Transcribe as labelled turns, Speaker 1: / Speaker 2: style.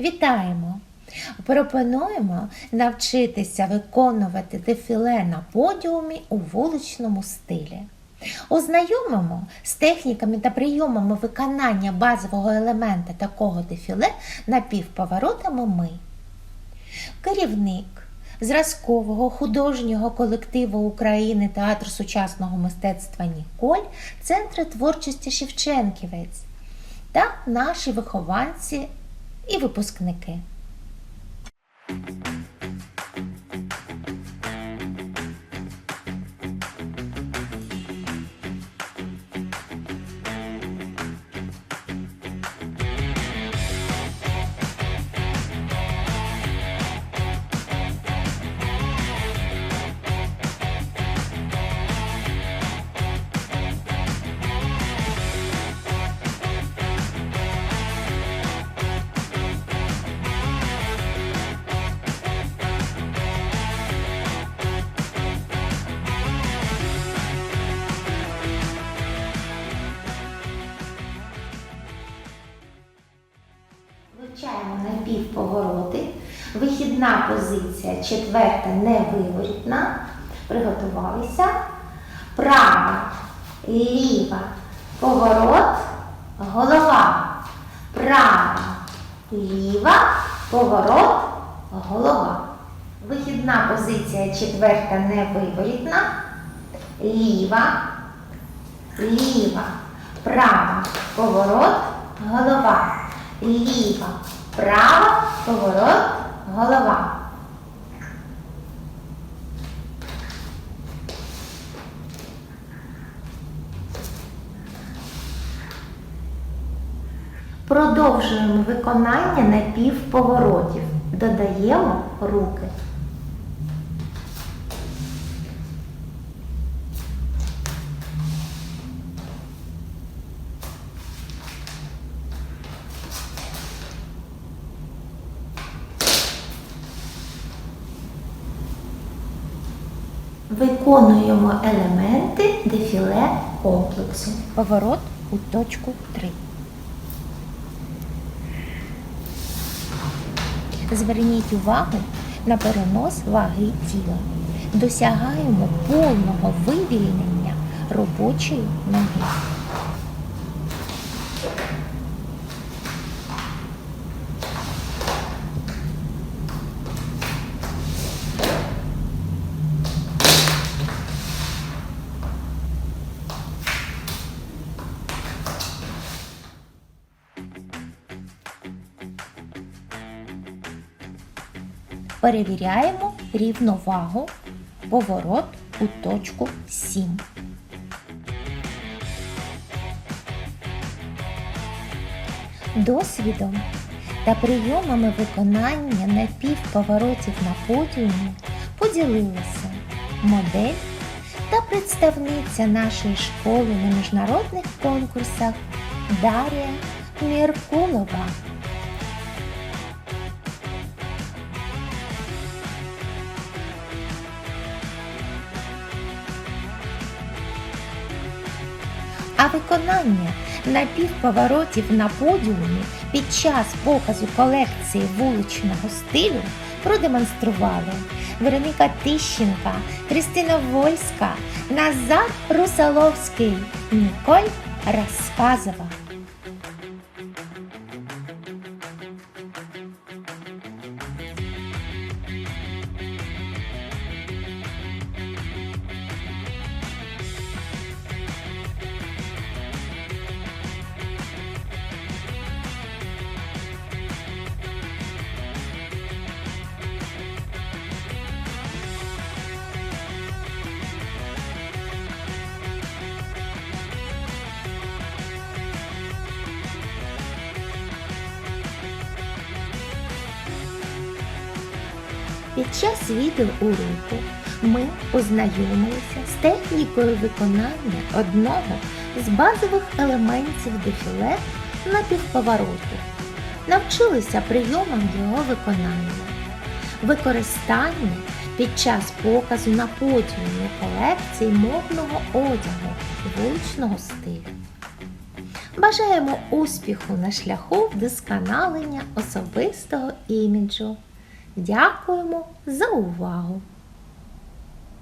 Speaker 1: Вітаємо! Пропонуємо навчитися виконувати дефіле на подіумі у вуличному стилі. Ознайомимо з техніками та прийомами виконання базового елемента такого дефіле напівповоротами ми. Керівник зразкового художнього колективу України Театр сучасного мистецтва Ніколь Центри творчості Шевченківець та наші вихованці і випускники. Вихідна позиція, четверта невиворітна. Приготувалися. Права, ліва, поворот, голова. Права, ліва, поворот, голова. Вихідна позиція, четверта невиворітна. Ліва, ліва, права, поворот, голова. Ліва, права, поворот, голова. Продовжуємо виконання напівповоротів. Додаємо руки. Виконуємо елементи дефіле комплексу. Поворот у точку 3. Зверніть увагу на перенос ваги тіла. Досягаємо повного вивільнення робочої ноги. Перевіряємо рівновагу, поворот у точку 7. Досвідом та прийомами виконання напівповоротів на подіумі поділилися модель та представниця нашої школи на міжнародних конкурсах Дар'я Міркулова. А виконання напівповоротів на подіумі під час показу колекції вуличного стилю продемонстрували Вероніка Тищенка, Кристина Вольська, Назар Русаловський, Ніколь Розказова. Під час відеоуроку ми познайомилися з технікою виконання одного з базових елементів дефіле напівповороту. Навчилися прийомам його виконання, використання під час показу на подіумі колекції модного одягу вуличного стилю. Бажаємо успіху на шляху вдосконалення особистого іміджу. Дякуємо за увагу!